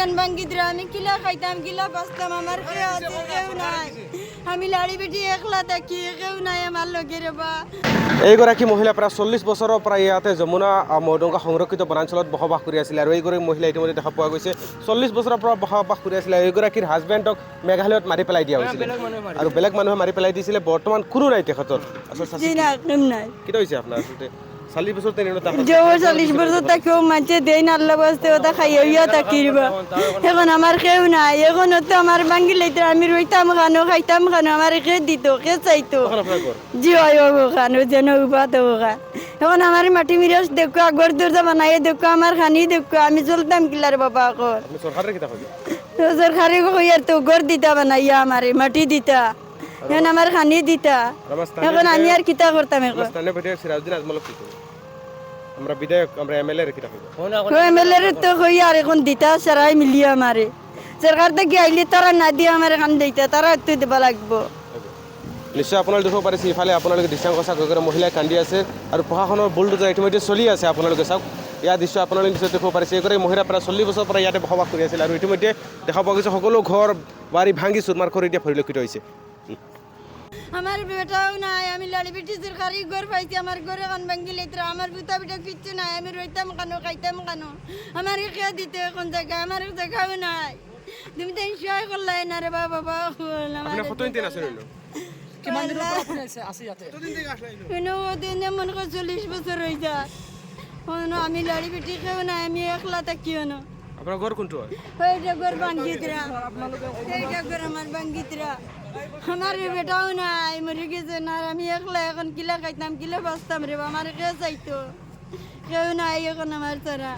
গান ভাঙ্গিতরা আমি কিলা খাইতাম কিলা বাঁচতাম আমার কেউ নাই। আমি লাড়ি বেটি একলা থাকি কেউ নাই আমার লগের বা। এইগৰাকী মহিলা প্ৰায় চল্লিছ বছৰৰ পৰা ইয়াতে যমুনা মৈদংগা সংৰক্ষিত বনাঞ্চলত বসবাস কৰি আছিলে আৰু এইগৰাকী মহিলা ইতিমধ্যে দেখা পোৱা গৈছে। চল্লিছ বছৰৰ পৰা বসবাস কৰি আছিলে এইগৰাকীৰ হাজবেণ্ডক মেঘালয়ত মাৰি পেলাই দিয়া হৈছিলে। আৰু বেলেগ মানুহে মাৰি পেলাই দিছিলে বৰ্তমান কোনো নাই তেখেতৰ। আচলতে কেইটা হৈছে আপোনাৰ? আচলতে চাল্লিছ বছৰ তেনেকুৱা তাহাঁতৰ যে চল্লিশ বছর থাকেও মানছে দেই না আল্লাহ বাস্তে ওটা খাইয়া ইয়া থাকিব এখন আমার কেউ নাই এখন তো আমার ভাঙ্গি লইতে আমি রইতাম খানো খাইতাম খানো আমার কে দিত কে চাইতো। জি হয় খানো যেন উবা তো এখন আমার মাটি মিরাজ দেখো আগর দরজা বানাই দেখো আমার খানি দেখো আমি চলতাম কিলার বাবা চৰকাৰে কিতাপ হয় তো সরকারি কইয়ার তো ঘর দিতা বানাইয়া আমারে মাটি দিতা। এখন আমার খানি দিতা। এখন আমি আর কিতা করতাম এখন বিধায়ক আজমলক কি আমরা বিধায়ক আমরা এমএলএ র কিতা এমএলএ তো কই আর এখন দিতা সারাই মিলিয়ে আমারে সরকার থেকে আইলে তারা না দিয়ে আমার কান দিতা তারা একটু দিব লাগবো। নিশ্চয় আপোনালোকে দেখিব পাৰিছে ইফালে আপোনালোকে দৃশ্যাংক চাওক এগৰাকী মহিলাই কান্দি আছে আৰু প্ৰশাসনৰ বুলডোজাৰ ইতিমধ্যে চলি আছে আপোনালোকে চাওক। ইয়াৰ দৃশ্য আপোনালোকে নিশ্চয় দেখিব পাৰিছে এগৰাকী মহিলা প্ৰায় চল্লিছ বছৰৰ পৰা ইয়াতে বসবাস কৰি আছিল আৰু ইতিমধ্যে দেখা পোৱা গৈছে সকলো ঘৰ বাৰী ভাঙি চুৰমাৰ কৰি এতিয়া পৰিলক্ষিত হৈছে। আমার বেটাও নাই আমি লাড়ি বেটি সরকারি ঘর পাইছি আমার ঘরে কান ভাঙ্গি লইতরা আমার বুতা বিটা কিচ্ছু নাই আমি রইতাম কানো খাইতাম কানো? আমার কে দিতে এখন জায়গা আমার জায়গাও নাই। তুমি তো ইনশয় করলাই না রে বাবা বাবা দিন নো আপুনি আছে আছে কোনো দিন মনে কর চল্লিশ বছর হয়ে আমি লাড়ি বেটি কেউ নাই আমি একলা থাকিও না। আপোনাৰ ঘৰ কোনটো হয়? এইটা ঘর ভাঙ্গিতরা এইটা ঘর আমার ভাঙ্গিতরা আমার বেটাও নাই মরে গেছে না, আমি একলা এখন কিলা খাইতাম, কিলা বাঁচতাম রে আমার কে চাইতো কেউ নাই এখন আমার তারা